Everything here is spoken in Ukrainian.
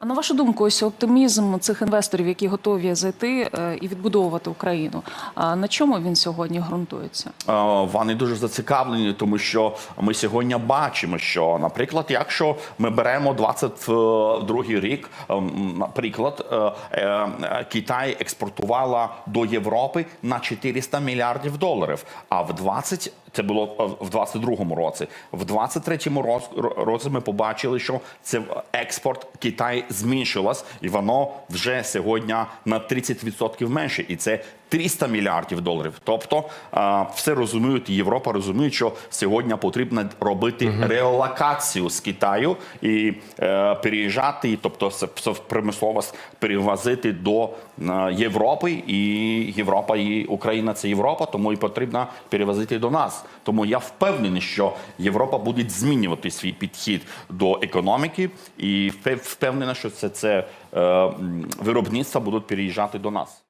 А на вашу думку, ось оптимізм цих інвесторів, які готові зайти е, і відбудовувати Україну. На чому він сьогодні ґрунтується? Вони дуже зацікавлені, тому що ми сьогодні бачимо, що, наприклад, якщо ми беремо 22 рік, ем, наприклад, е, е, Китай експортувала до Європи на 400 мільярдів доларів, а в 20 це було в 22-му році. В 23-му роз- році ми побачили, що це експорт Китай зменшилась, і воно вже сьогодні на 30% менше. І це 300 мільярдів доларів. Тобто все розуміють, Європа розуміє, що сьогодні потрібно робити реолокацію з Китаю і е, переїжджати, тобто промисловість перевозити до е, Європи, і Європа і Україна це Європа, тому і потрібно перевозити до нас. Тому я впевнений, що Європа буде змінювати свій підхід до економіки, і впевнена, що це, це е, виробництва будуть переїжджати до нас.